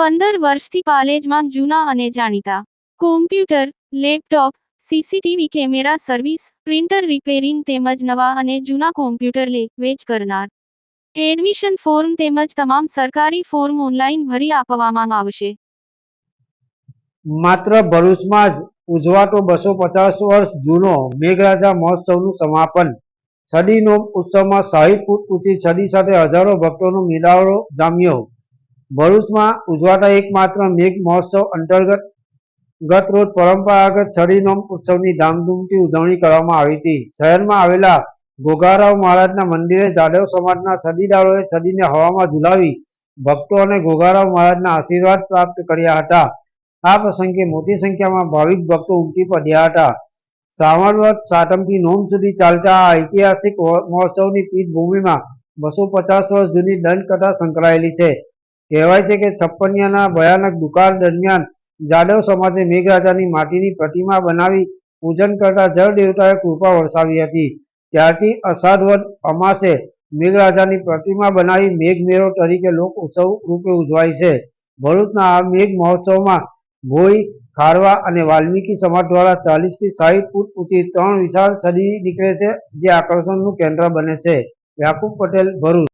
પંદર વર્ષથી પાલેજમાં જૂના અને જાણીતા. Computer laptop CCTV camera service printer repairing તેમજ નવા અને જૂના કોમ્પ્યુટર લે, વેચ કરનાર. એડમિશન ફોર્મ તેમજ તમામ સરકારી ફોર્મ ઓનલાઈન ભરી આપવામાં આવશે. માત્ર ભરૂચમાં જ ઉજવાતો બસો પચાસ વર્ષ જૂનો મેઘરાજા મહોત્સવનું સમાપન. છડીનો ઉત્સવમાં સાહીઠ ફૂટ ઊંચી છડી સાથે હજારો ભક્તોનો મિલાવડો જામ્યો. ભરૂચમાં ઉજવાતા એકમાત્ર મેઘ મહોત્સવ અંતર્ગત ગત રોજ પરંપરાગત છડીનોમ ઉત્સવની ધામધૂમથી ઉજવણી કરવામાં આવી હતી. શહેરમાં આવેલા ગોગારાવ મહારાજના મંદિરે જાડવ સમાજના છડીદારોએ છડીને હવામાં ઝુલાવી ભક્તો અને ઘોઘારાવ મહારાજના આશીર્વાદ પ્રાપ્ત કર્યા હતા. આ પ્રસંગે મોટી સંખ્યામાં ભાવિક ભક્તો ઉમટી પડ્યા હતા. શ્રાવણ વર્ષ સાતમથી નોમ સુધી ચાલતા આ ઐતિહાસિક મહોત્સવની પીઠભૂમિમાં બસો પચાસ વર્ષ જૂની દંડકથા સંકળાયેલી છે. કહેવાય છે કે છપ્પનિયાના ભયાનક દુકાળ દરમિયાન જાદવ સમાજે મેઘરાજાની માટીની પ્રતિમા બનાવી પૂજન કરતા જળ દેવતાએ કૃપા વરસાવી હતી. ત્યારથી અષાઢ અમાસે મેઘરાજાની પ્રતિમા બનાવી મેઘમેળો તરીકે લોક ઉત્સવ રૂપે ઉજવાય છે. ભરૂચના આ મેઘ મહોત્સવમાં ભોઈ, ખારવા અને વાલ્મીકી સમાજ દ્વારા ચાલીસથી સાહીઠ ફૂટ ઊંચી ત્રણ વિશાળ સદી નીકળે છે, જે આકર્ષણનું કેન્દ્ર બને છે. યાકુબ પટેલ, ભરૂચ.